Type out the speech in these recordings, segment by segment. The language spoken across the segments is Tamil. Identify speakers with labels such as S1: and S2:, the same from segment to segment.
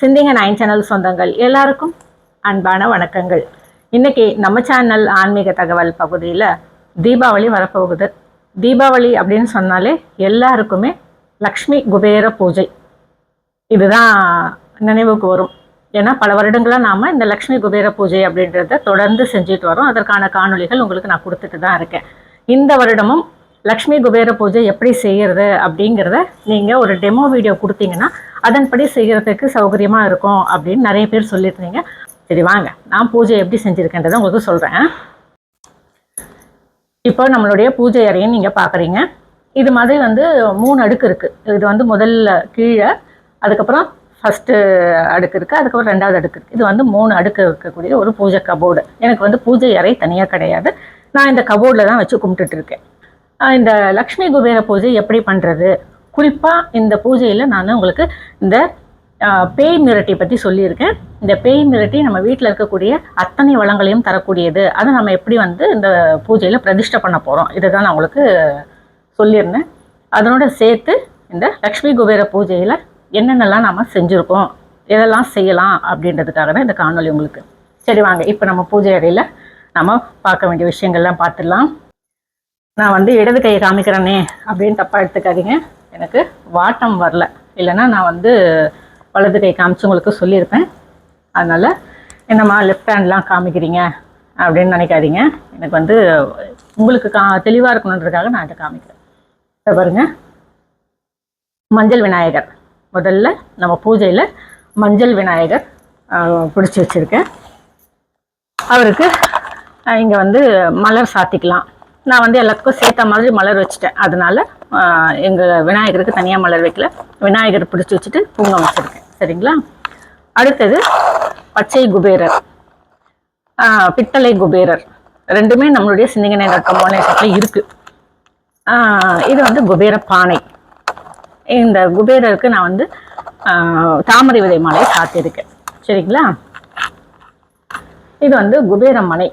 S1: சிந்திங்க நைன் சேனல் சொந்தங்கள் எல்லாருக்கும் அன்பான வணக்கங்கள். இன்னைக்கு நம்ம சேனல் ஆன்மீக தகவல் பகுதியில் தீபாவளி வரப்போகுது. தீபாவளி அப்படின்னு சொன்னாலே எல்லாருக்குமே லக்ஷ்மி குபேர பூஜை. இதுதான் நினைவுக்கு வரும். ஏன்னா பல வருடங்களாக நாம் இந்த லக்ஷ்மி குபேர பூஜை அப்படின்றத தொடர்ந்து செஞ்சுட்டு வரோம். அதற்கான காணொளிகள் உங்களுக்கு நான் கொடுத்துட்டு தான் இருக்கேன். இந்த வருடமும் லக்ஷ்மி குபேர பூஜை எப்படி செய்கிறது அப்படிங்கிறத நீங்கள் ஒரு டெமோ வீடியோ கொடுத்தீங்கன்னா அதன்படி செய்கிறதுக்கு சௌகரியமாக இருக்கும் அப்படின்னு நிறைய பேர் சொல்லியிருந்தீங்க. சரி வாங்க. நான் பூஜை எப்படி செஞ்சுருக்கேன்றதை உங்களுக்கு சொல்கிறேன் இப்போ நம்மளுடைய பூஜை அறையை நீங்கள் பார்க்குறீங்க. இது மாதிரி வந்து மூணு அடுக்கு இருக்குது இது வந்து முதல்ல கீழே அதுக்கப்புறம் ஃபஸ்ட்டு அடுக்கு இருக்குது அதுக்கப்புறம் ரெண்டாவது அடுக்கு இருக்குது இது வந்து மூணு அடுக்கு இருக்கக்கூடிய ஒரு பூஜை கபோர்டு எனக்கு வந்து பூஜை அறை தனியாக கிடையாது. நான் இந்த கபோர்டில் தான் வச்சு கும்பிட்டுட்டு இருக்கேன். இந்த லக்ஷ்மி குபேர பூஜை எப்படி பண்ணுறது குறிப்பாக இந்த பூஜையில் நான் உங்களுக்கு இந்த பேய் மிரட்டி பற்றி சொல்லியிருக்கேன். இந்த பேய் மிரட்டி நம்ம வீட்டில் இருக்கக்கூடிய அத்தனை வளங்களையும் தரக்கூடியது. அதை நம்ம எப்படி வந்து இந்த பூஜையில் பிரதிஷ்டை பண்ண போகிறோம் இதை தான் நான் உங்களுக்கு சொல்லியிருந்தேன். அதனோட சேர்த்து இந்த லக்ஷ்மி குபேர பூஜையில் என்னென்னலாம் நம்ம செஞ்சுருக்கோம்? எதெல்லாம் செய்யலாம் அப்படின்றதுக்காக தான் இந்த காணொளி உங்களுக்கு. சரி வாங்க. இப்போ நம்ம பூஜை அறையில் நம்ம பார்க்க வேண்டிய விஷயங்கள்லாம் பார்த்துடலாம். நான் வந்து இடது கையை காமிக்கிறேனே அப்படின்னு தப்பாக எடுத்துக்காதீங்க. எனக்கு வாட்டம் வரல. இல்லைன்னா நான் வந்து வலது கை காமிச்சு உங்களுக்கு சொல்லியிருப்பேன். அதனால் என்னம்மா லெஃப்ட் ஹேண்ட்லாம் காமிக்கிறீங்க அப்படின்னு நினைக்காதீங்க. எனக்கு வந்து உங்களுக்கு கா தெளிவாக இருக்கணுன்றதுக்காக நான் அதை காமிக்கிறேன். இப்போ பாருங்க. மஞ்சள் விநாயகர். முதல்ல நம்ம பூஜையில் மஞ்சள் விநாயகர் பிடிச்சி வச்சுருக்கேன். அவருக்கு இங்கே வந்து மலர் சாத்திக்கலாம். நான் வந்து எல்லாத்துக்கும் சேர்த்த மாதிரி மலர் வச்சுட்டேன். அதனால எங்கள் விநாயகருக்கு தனியாக மலர் வைக்கல. விநாயகர் பிடிச்சி வச்சுட்டு பூங்கம் வச்சுருக்கேன். சரிங்களா? அடுத்தது பச்சை குபேரர். பித்தளை குபேரர். ரெண்டுமே நம்மளுடைய சிந்திங்கனை டாட் மோனேஷத்தில் இருக்குது இது வந்து குபேர பானை. இந்த குபேரருக்கு நான் வந்து தாமரை விதை மாலை சாத்தியிருக்கேன் சரிங்களா? இது வந்து குபேர மனை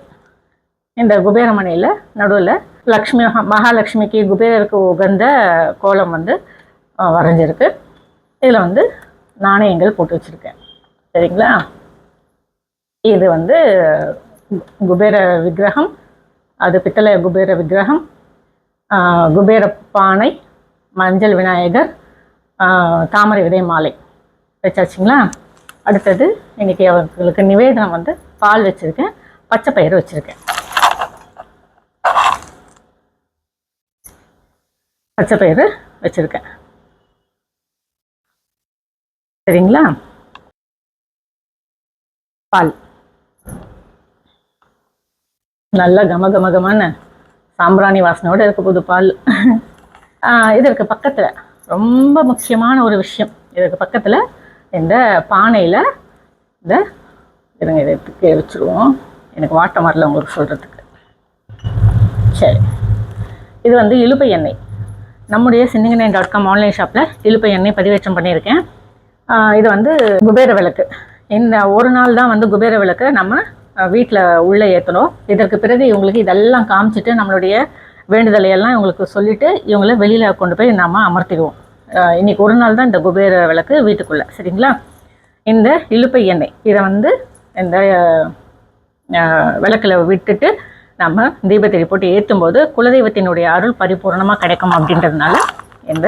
S1: இந்த குபேரமனையில் நடுவில் லக்ஷ்மி மகாலட்சுமிக்கு குபேரருக்கு உகந்த கோலம் வந்து வரைஞ்சிருக்கு. இதில் வந்து நாணயங்கள் போட்டு வச்சுருக்கேன். சரிங்களா? இது வந்து கு- குபேர விக்கிரகம் அது பித்தளை குபேர விக்கிரகம் குபேர பானை மஞ்சள் விநாயகர் தாமரை விதை மாலை. வச்சாச்சுங்களா? அடுத்தது இன்றைக்கி அவங்களுக்கு நிவேதனம் வந்து பால் வச்சுருக்கேன் பச்சை பயிறு வச்சுருக்கேன். பச்சை பயிறு வச்சுருக்கேன். சரிங்களா? பால். நல்ல கம கம சாம்பிராணி வாசனையோட இருக்க போது பால். ஆஹ் இருக்கு பக்கத்தில். ரொம்ப முக்கியமான ஒரு விஷயம். இதுக்கு பக்கத்தில் இந்த பானையில் இந்த இருங்க இதை எடுத்துக்கே வச்சுருவோம் எனக்கு வாட்டம் வரல உங்களுக்கு சொல்கிறதுக்கு சரி. இது வந்து இழுப்பை எண்ணெய். நம்முடைய சிந்திங்கனை டாட் காம் ஆன்லைன் ஷாப்பில் இழுப்பை எண்ணெய் பதிவேற்றம் பண்ணியிருக்கேன். இது வந்து குபேர விளக்கு. இந்த ஒரு நாள் தான் வந்து குபேர விளக்கு நம்ம வீட்டில் உள்ளே ஏற்றணும் இதற்கு பிறகு இவங்களுக்கு இதெல்லாம் காமிச்சிட்டு நம்மளுடைய வேண்டுதலை எல்லாம் இவங்களுக்கு சொல்லிவிட்டு இவங்கள வெளியில் கொண்டு போய் நம்ம அமர்த்திடுவோம். இன்றைக்கி இன்னைக்கு ஒரு நாள் தான் இந்த குபேர விளக்கு வீட்டுக்குள்ளே சரிங்களா? இந்த இழுப்பை எண்ணெய் இதை வந்து இந்த விளக்கில் விட்டுட்டு நம்ம தீபத்திரி போட்டு ஏற்றும் போது குலதெய்வத்தினுடைய அருள் பரிபூர்ணமாக கிடைக்கும் அப்படின்றதுனால இந்த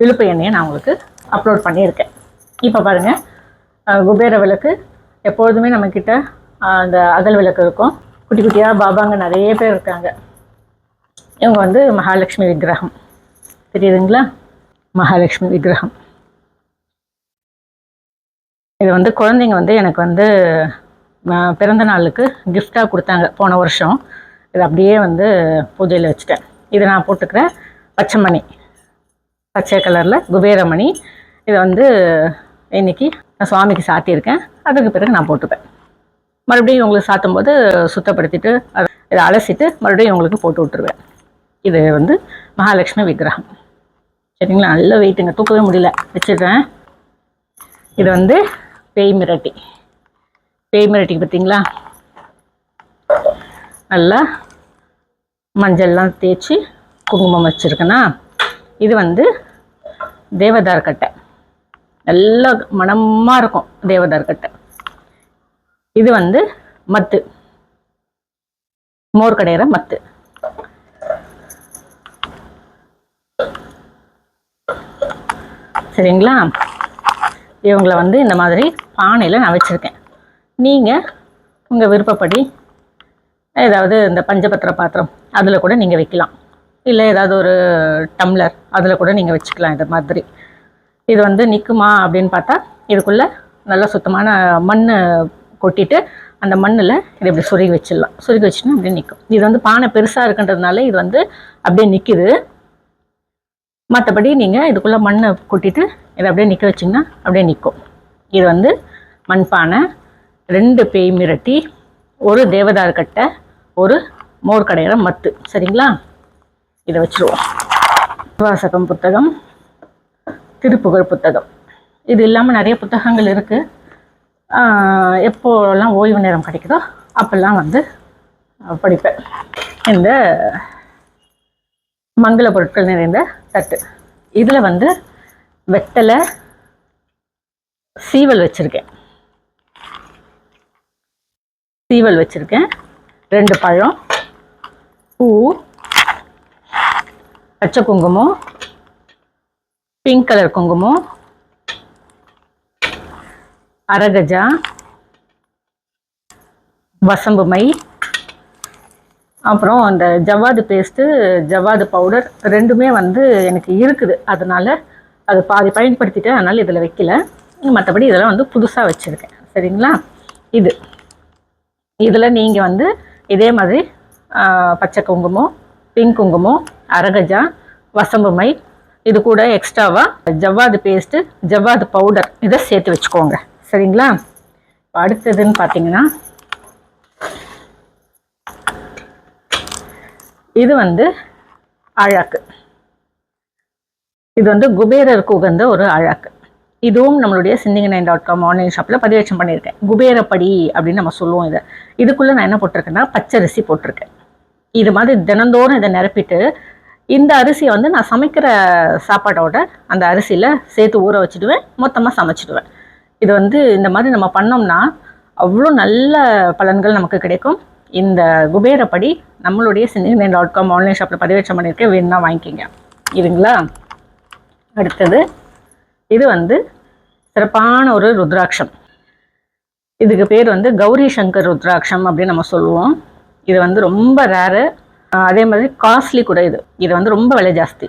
S1: இழுப்பு எண்ணெயை நான் உங்களுக்கு அப்லோட் பண்ணியிருக்கேன். இப்போ பாருங்கள் குபேர விளக்கு எப்பொழுதுமே நம்மக்கிட்ட அந்த அகல் விளக்கு இருக்கும். குட்டி குட்டியாக பாபாங்க நிறைய பேர் இருக்காங்க. இவங்க வந்து மகாலட்சுமி விக்கிரகம். தெரியுதுங்களா? மகாலட்சுமி விக்கிரகம். இது வந்து குழந்தைங்க வந்து எனக்கு வந்து பிறந்த நாளுக்கு கிஃப்டாக கொடுத்தாங்க. போன வருஷம். இது அப்படியே வந்து பூஜையில் வச்சுட்டேன். இதை நான் போட்டுக்கிறேன். பச்சை மணி பச்சை கலரில் குபேரமணி. இதை வந்து இன்னைக்கு நான் சுவாமிக்கு சாத்தியிருக்கேன். அதுக்கு பிறகு நான் போட்டுப்பேன். மறுபடியும் உங்களுக்கு சாத்தும் போது சுத்தப்படுத்திட்டு அதை இதை அலசிட்டு மறுபடியும் உங்களுக்கு போட்டு விட்டுருவேன். இது வந்து மகாலட்சுமி விக்கிரகம். சரிங்களா? நல்ல வெயிட்டுங்க தூக்கவே முடியல. வச்சிடுறேன். இது வந்து பேய் மிரட்டி. பேய் மிரட்டி பார்த்தீங்களா நல்லா மஞ்சள்லாம் தேய்ச்சி குங்குமம் வச்சுருக்கேனா? இது வந்து தேவதார் கட்டை. நல்லா மனமாக இருக்கும் தேவதார் கட்டை. இது வந்து மத்து. மோர் கடையிற மத்து. சரிங்களா? இவங்கள வந்து இந்த மாதிரி பானையில் நான் வச்சுருக்கேன். நீங்கள் உங்கள் விருப்பப்படி ஏதாவது இந்த பஞ்சபத்திர பாத்திரம் அதில் கூட நீங்கள் வைக்கலாம். இல்லை ஏதாவது ஒரு டம்ளர் அதில் கூட நீங்கள் வச்சுக்கலாம் இது மாதிரி. இது வந்து நிற்குமா அப்படின்னு பார்த்தா இதுக்குள்ளே நல்லா சுத்தமான மண் கொட்டிட்டு அந்த மண்ணில் இது இப்படி சுருகி வச்சிடலாம். சுருகி வச்சுன்னா அப்படியே நிற்கும் இது வந்து பானை பெருசாக இருக்குன்றதுனால இது வந்து அப்படியே நிற்கிது மற்றபடி நீங்கள் இதுக்குள்ளே மண்ணை கொட்டிட்டு இதை அப்படியே நிற்க வச்சிங்கன்னா அப்படியே நிற்கும் இது வந்து மண்பானை ரெண்டு பேய் மிரட்டி ஒரு தேவதார் கட்டை ஒரு மோர் கடையிற மத்து. சரிங்களா? இதை வச்சுருவோம். வாசகம் புத்தகம் திருப்புகழ் புத்தகம். இது இல்லாமல் நிறைய புத்தகங்கள் இருக்குது எப்போல்லாம் ஓய்வு நேரம் கிடைக்குதோ அப்போல்லாம் வந்து படிப்பேன். இந்த மங்கள பொருட்கள் நிறைந்த தட்டு. இதில் வந்து வெத்தலை சீவல் வச்சுருக்கேன். சீவல் வச்சுருக்கேன். ரெண்டு பழம். பூ. பச்சை குங்குமம். பிங்க் கலர் குங்குமம். அரகஜா. வசம்பு மை. அப்புறம் அந்த ஜவ்வாது பேஸ்ட்டு ஜவ்வாது பவுடர் ரெண்டுமே வந்து எனக்கு இருக்குது. அதனால் அது பாதி பயன்படுத்திட்டேன். அதனால் இதில் வைக்கல. மற்றபடி இதெல்லாம் வந்து புதுசாக வச்சுருக்கேன். சரிங்களா? இது. இதில் நீங்கள் வந்து இதே மாதிரி பச்சை குங்குமம் பிங்க் குங்குமம் அரகஜா வசம்பு மை இது கூட எக்ஸ்ட்ராவாக ஜவ்வாது பேஸ்ட்டு ஜவ்வாது பவுடர் இதை சேர்த்து வச்சுக்கோங்க. சரிங்களா? அடுத்ததுன்னு பார்த்தீங்கன்னா இது வந்து அழாக்கு. இது வந்து குபேரருக்கு உகந்த ஒரு அழாக்கு. இதுவும் நம்மளுடைய சிந்திங்க நைன் டாட் காம் ஆன்லைன் ஷாப்பில் பதிவேற்றம் பண்ணியிருக்கேன். குபேரப்படி அப்படின்னு நம்ம சொல்லுவோம் இதை. இதுக்குள்ளே நான் என்ன போட்டிருக்கேன்னா பச்சரிசி போட்டிருக்கேன். இது மாதிரி தினந்தோறும் இதை நிரப்பிட்டு இந்த அரிசியை வந்து நான் சமைக்கிற சாப்பாட்டோட அந்த அரிசியில் சேர்த்து ஊற வச்சுடுவேன். மொத்தமாக சமைச்சிடுவேன். இது வந்து இந்த மாதிரி நம்ம பண்ணோம்னா அவ்வளோ நல்ல பலன்கள் நமக்கு கிடைக்கும். இந்த குபேரப்படி நம்மளுடைய சிந்திங்க டாட் காம் ஆன்லைன் ஷாப்பில் பதிவேற்றம் பண்ணியிருக்கேன். வேணும்னா வாங்கிக்கிங்க. இதுங்களா? அடுத்தது இது வந்து சிறப்பான ஒரு ருத்ராட்சம். இதுக்கு பேர் வந்து கௌரி சங்கர் ருத்ராட்சம் அப்படின்னு நம்ம சொல்லுவோம். இது வந்து ரொம்ப ரேரு அதே மாதிரி காஸ்ட்லி கூட இது. இது வந்து ரொம்ப விலை ஜாஸ்தி.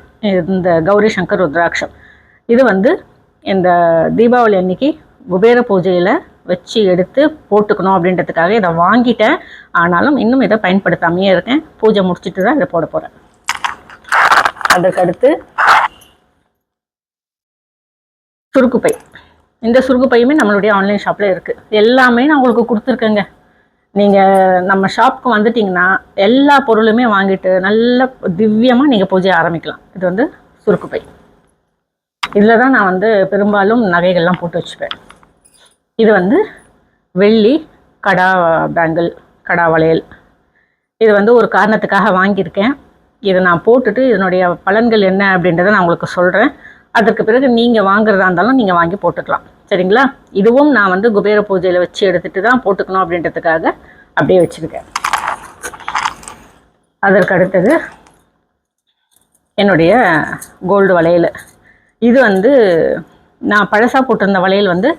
S1: இந்த கௌரி சங்கர் ருத்ராட்சம். இது வந்து இந்த தீபாவளி அன்னைக்கு குபேர பூஜையில் வச்சு எடுத்து போட்டுக்கணும் அப்படின்றதுக்காக இதை வாங்கிட்டேன். ஆனாலும் இன்னும் இதை பயன்படுத்தாமையே இருக்கேன். பூஜை முடிச்சுட்டு தான் இதை போட போகிறேன் அதுக்கடுத்து சுருக்குப்பை. இந்த சுருக்குப்பையுமே நம்மளுடைய ஆன்லைன் ஷாப்பில் இருக்குது எல்லாமே நான் உங்களுக்கு கொடுத்துருக்கேங்க. நீங்கள் நம்ம ஷாப்புக்கு வந்துட்டிங்கன்னா எல்லா பொருளுமே வாங்கிட்டு நல்ல திவ்யமாக நீங்கள் பூஜையை ஆரம்பிக்கலாம். இது வந்து சுருக்குப்பை. இதில் தான் நான் வந்து பெரும்பாலும் நகைகள்லாம் போட்டு வச்சுப்பேன். இது வந்து வெள்ளி கடா பேங்கிள் கடா வளையல். இது வந்து ஒரு காரணத்துக்காக வாங்கியிருக்கேன். இதை நான் போட்டுட்டு இதனுடைய பலன்கள் என்ன அப்படின்றத நான் உங்களுக்கு சொல்கிறேன் அதற்கு பிறகு நீங்கள் வாங்குறதா இருந்தாலும் நீங்கள் வாங்கி போட்டுக்கலாம். சரிங்களா? இதுவும் நான் வந்து குபேர பூஜையில் வச்சு எடுத்துட்டு தான் போட்டுக்கணும் அப்படின்றதுக்காக அப்படியே வச்சுருக்கேன். அதற்கு அடுத்தது என்னுடைய கோல்டு வளையல். இது வந்து நான் பழசாக போட்டிருந்த வளையல் வந்து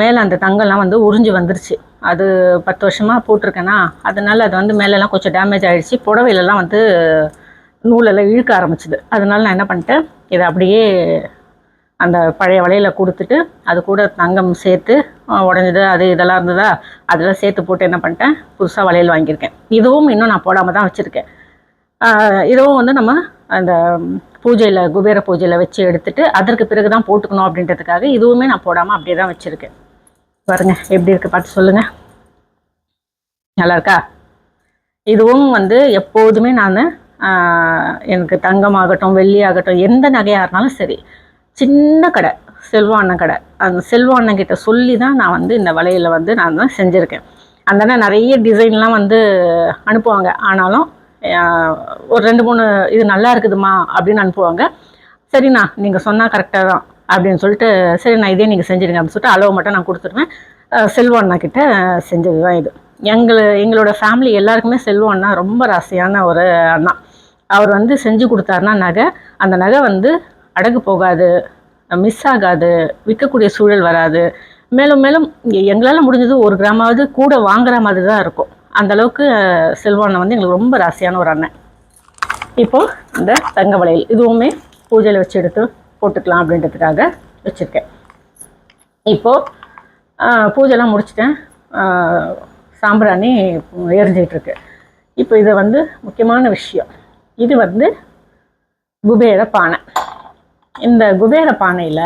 S1: மேலே அந்த தங்கம்லாம் வந்து உறிஞ்சு வந்துருச்சு. அது பத்து வருஷமாக போட்டிருக்கேனா அதனால் அது வந்து மேலெலாம் கொஞ்சம் டேமேஜ் ஆகிடுச்சு புடவையிலலாம் வந்து நூலெல்லாம் இழுக்க ஆரம்பிச்சுது. அதனால நான் என்ன பண்ணிட்டேன் இதை அப்படியே அந்த பழைய வளையல கொடுத்துட்டு அது கூட தங்கம் சேர்த்து உடஞ்சது அது இதெல்லாம் இருந்ததா அதெல்லாம் சேர்த்து போட்டு என்ன பண்ணிட்டேன் புதுசாக வளையல் வாங்கியிருக்கேன். இதுவும் இன்னும் நான் போடாமல் தான் வச்சுருக்கேன். இதுவும் வந்து நம்ம அந்த பூஜையில் குபேர பூஜையில் வச்சு எடுத்துட்டு அதற்கு பிறகு தான் போட்டுக்கணும் அப்படின்றதுக்காக இதுவுமே நான் போடாமல் அப்படியே தான் வச்சுருக்கேன். பாருங்க எப்படி இருக்குது பார்த்து சொல்லுங்கள் நல்லா இருக்கா? இதுவும் வந்து எப்போதுமே நான் எனக்கு தங்கமாகட்டும் வெள்ளி ஆகட்டும் எந்த நகையாக இருந்தாலும் சரி சின்ன கடை செல்வா அண்ணன் கடை. அந்த செல்வா கிட்ட சொல்லி தான் நான் வந்து இந்த வலையில் வந்து நான் தான் செஞ்சுருக்கேன். அந்த அண்ணன் நிறைய டிசைன்லாம் வந்து அனுப்புவாங்க. ஆனாலும் ஒரு ரெண்டு மூணு இது நல்லா இருக்குதுமா அப்படின்னு அனுப்புவாங்க. சரிண்ணா நீங்கள் சொன்னால் கரெக்டாக தான் அப்படின்னு சொல்லிட்டு சரி நான் இதே நீங்கள் செஞ்சிடுங்க அப்படின்னு சொல்லிட்டு அளவு மட்டும் நான் கொடுத்துருவேன் செல்வாண்ணா அண்ணா கிட்ட செஞ்சது தான் இது. எங்களை எங்களோட ஃபேமிலி எல்லாருக்குமே செல்வாண்ணா ரொம்ப ராசியான ஒரு அண்ணா. அவர் வந்து செஞ்சு கொடுத்தாருன்னா நகை அந்த நகை வந்து அடகு போகாது மிஸ் ஆகாது விற்கக்கூடிய சூழல் வராது. மேலும் மேலும் எங்களால் முடிஞ்சது ஒரு கிராமாவது கூட வாங்குற மாதிரி தான் இருக்கும். அந்தளவுக்கு செல்வானை வந்து எங்களுக்கு ரொம்ப ராசியான ஒரு அண்ணன். இப்போ இந்த தங்க வளையல் இதுவுமே பூஜையில் வச்சு எடுத்து போட்டுக்கலாம் அப்படின்றதுக்காக வச்சுருக்கேன். இப்போது பூஜைலாம் முடிச்சிட்டேன். சாம்பிராணி எரிஞ்சிகிட்ருக்கு இப்போ இது வந்து முக்கியமான விஷயம். இது வந்து குபேர பானை. இந்த குபேர பானையில்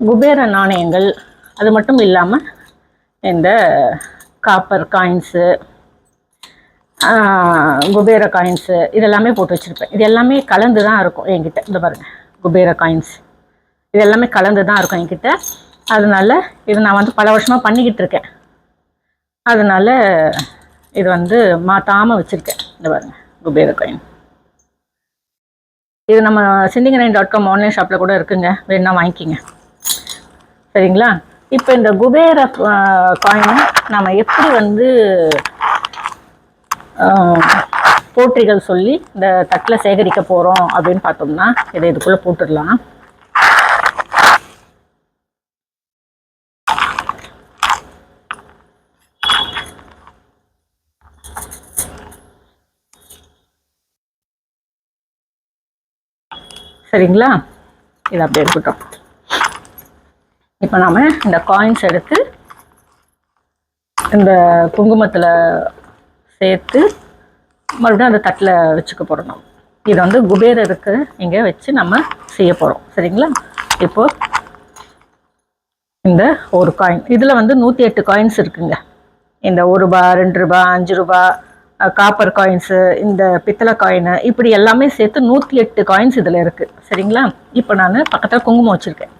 S1: குபேர நாணயங்கள் அது மட்டும் இல்லாமல் இந்த காப்பர் காயின்ஸு குபேர காயின்ஸு இதெல்லாமே போட்டு வச்சுருப்பேன். இது எல்லாமே கலந்து தான் இருக்கும் என்கிட்ட. இந்த பாருங்கள் குபேர காயின்ஸ் இது எல்லாமே கலந்து தான் இருக்கும் என்கிட்ட. அதனால இது நான் வந்து பல வருஷமாக பண்ணிக்கிட்டு இருக்கேன். அதனால இது வந்து மாற்றாமல் வச்சுருக்கேன். இந்த பாருங்க. குபேர காயின் இது நம்ம சிந்திங்க நைன் டாட் காம் ஆன்லைன் ஷாப்பில் கூட இருக்குங்க. வேணா வாங்கிக்கிங்க. சரிங்களா? இப்போ இந்த குபேர காயினை நம்ம எப்படி வந்து ஆஹ், போற்றிகள் சொல்லி இந்த தட்டில் சேகரிக்க போகிறோம் அப்படின்னு பார்த்தோம்னா இதை இதுக்குள்ளே போட்டுடலாம். சரிங்களா? இது அப்படியே இருக்கட்டும் இப்போ நாம இந்த காயின்ஸ் எடுத்து இந்த குங்குமத்தில் சேர்த்து மறுபடியும் அந்த தட்டில் வச்சுக்க போடணும் இது வந்து குபேரருக்கு இங்கே வச்சு நம்ம செய்ய போகிறோம் சரிங்களா? இப்போ இந்த ஒரு காயின் இதில் வந்து நூற்றி எட்டு காயின்ஸ் இருக்குங்க. இந்த ஒரு ரூபா ரெண்டு ரூபா அஞ்சு ரூபா காப்பர் காயின்ஸு இந்த பித்தளை காயினு இப்படி எல்லாமே சேர்த்து நூற்றி எட்டு காயின்ஸ் இதில் இருக்குது சரிங்களா? இப்போ நான் பக்கத்தில் குங்குமம் வச்சுருக்கேன்.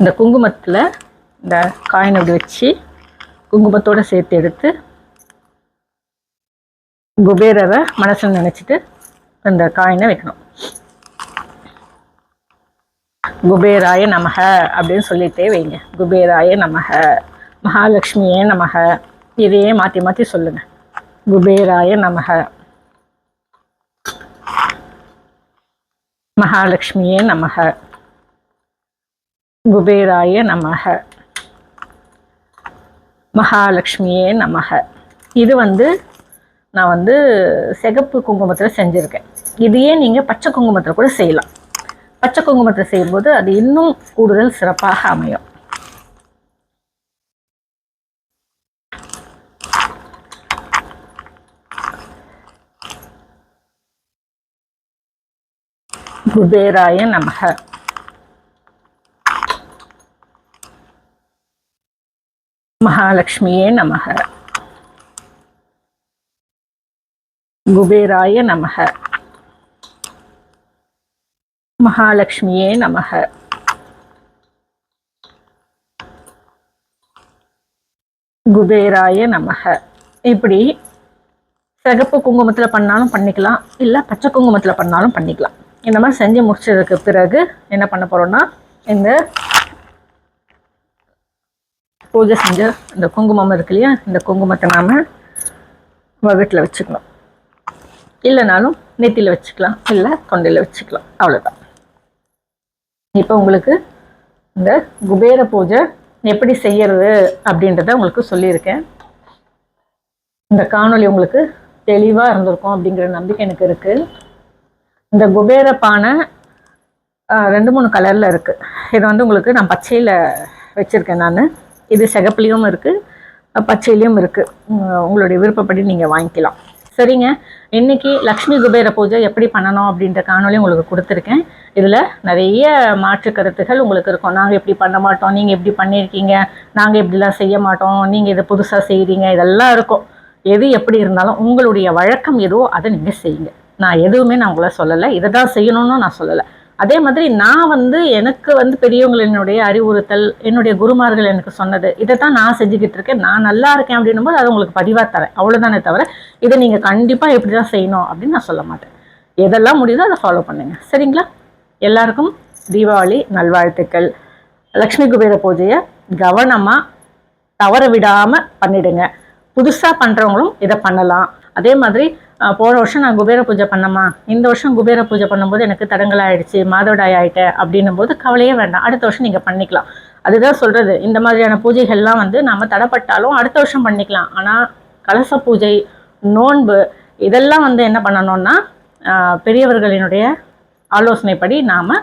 S1: இந்த குங்குமத்தில் இந்த காயின் அப்படி வச்சு குங்குமத்தோட சேர்த்து எடுத்து குபேரரை மனசில் நினச்சிட்டு அந்த காயினை வைக்கணும். குபேராய நமக அப்படின்னு சொல்லிட்டே வைங்க. குபேராய நமக மகாலட்சுமியே நமக இதையே மாற்றி மாற்றி சொல்லுங்க. குபேராய நமக மகாலட்சுமியே நமக குபேராய நமக மகாலட்சுமியே நமக இது வந்து நான் வந்து சிகப்பு குங்குமத்தில் செஞ்சுருக்கேன். இதையே நீங்கள் பச்சை குங்குமத்தில் கூட செய்யலாம். பச்சை குங்குமத்தில் செய்யும்போது அது இன்னும் கூடுதல் சிறப்பாக அமையும். குபேராய நமக. மகாலட்சுமியே நமக. குபேராய நமக. மகாலட்சுமியே நமக. குபேராய நமக. இப்படி சிகப்பு குங்குமத்தில் பண்ணாலும் பண்ணிக்கலாம் இல்லை பச்சை குங்குமத்தில் பண்ணாலும் பண்ணிக்கலாம். இந்த மாதிரி செஞ்சு முடிச்சதுக்கு பிறகு என்ன பண்ண போகிறோன்னா இந்த பூஜை செஞ்ச இந்த குங்குமம் இருக்கு இல்லையா இந்த குங்குமத்தை நாம் வகுட்டில் வச்சுக்கணும். இல்லைனாலும் நெத்தியில் வச்சுக்கலாம் இல்லை தொண்டையில் வச்சுக்கலாம். அவ்வளோதான் இப்போ உங்களுக்கு இந்த குபேர பூஜை எப்படி செய்யறது அப்படின்றத உங்களுக்கு சொல்லியிருக்கேன். இந்த காணொளி உங்களுக்கு தெளிவாக இருந்திருக்கும் அப்படிங்கிற நம்பிக்கை எனக்கு இருக்குது இந்த குபேர பானை ரெண்டு மூணு கலரில் இருக்குது இது வந்து உங்களுக்கு நான் பச்சையில் வச்சுருக்கேன் நான். இது சிகப்புலேயும் இருக்குது பச்சையிலையும் இருக்குது உங்களுடைய விருப்பப்படி நீங்கள் வாங்கிக்கலாம். சரிங்க. இன்னைக்கு லக்ஷ்மி குபேர பூஜை எப்படி பண்ணணும் அப்படின்ற காணொலி உங்களுக்கு கொடுத்துருக்கேன். இதில் நிறைய மாற்று கருத்துகள் உங்களுக்கு இருக்கும். நாங்கள் எப்படி பண்ண மாட்டோம் நீங்கள் எப்படி பண்ணியிருக்கீங்க நாங்கள் இப்படிலாம் செய்ய மாட்டோம் நீங்கள் இதை புதுசாக செய்கிறீங்க இதெல்லாம் இருக்கும். எது எப்படி இருந்தாலும் உங்களுடைய வழக்கம் எதுவோ அதை நீங்கள் செய்யுங்க. நான் எதுவுமே நான் உங்களை சொல்லலை. இதை தான் செய்யணும்னு நான் சொல்லலை. அதே மாதிரி நான் வந்து எனக்கு வந்து பெரியவங்களினுடைய அறிவுறுத்தல் என்னுடைய குருமார்கள் எனக்கு சொன்னது இதை தான் நான் செஞ்சுக்கிட்டு இருக்கேன். நான் நல்லா இருக்கேன் அப்படின்னும் போது அதை உங்களுக்கு பதிவாக தரேன். அவ்வளோதானே தவிர இதை நீங்கள் கண்டிப்பாக எப்படி தான் செய்யணும் அப்படின்னு நான் சொல்ல மாட்டேன். எதெல்லாம் முடியுதோ அதை ஃபாலோ பண்ணுங்க. சரிங்களா? எல்லாருக்கும் தீபாவளி நல்வாழ்த்துக்கள். லக்ஷ்மி குபேர பூஜையை கவனமாக தவற விடாமல் பண்ணிடுங்க. புதுசாக பண்ணுறவங்களும் இதை பண்ணலாம். அதே மாதிரி போன வருஷம் நான் குபேர பூஜை பண்ணமா இந்த வருஷம் குபேர பூஜை பண்ணும்போது எனக்கு தடங்கள் ஆயிடுச்சு மாதவிடாய் ஆயிட்டேன் அப்படின்னும் போது கவலையே வேண்டாம். அடுத்த வருஷம் நீங்கள் பண்ணிக்கலாம். அதுதான் சொல்கிறது இந்த மாதிரியான பூஜைகள்லாம் வந்து நம்ம தடைப்பட்டாலும் அடுத்த வருஷம் பண்ணிக்கலாம். ஆனால் கலச பூஜை நோன்பு இதெல்லாம் வந்து என்ன பண்ணணும்னா பெரியவர்களினுடைய ஆலோசனைப்படி நாம்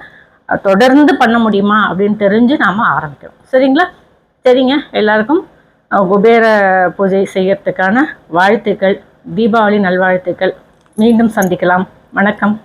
S1: தொடர்ந்து பண்ண முடியுமா அப்படின்னு தெரிஞ்சு நாம் ஆரம்பிக்கணும். சரிங்களா? சரிங்க. எல்லாருக்கும் குபேர பூஜை செய்யறதுக்கான வாழ்த்துக்கள் தீபாவளி நல்வாழ்த்துக்கள். மீண்டும் சந்திக்கலாம். வணக்கம்.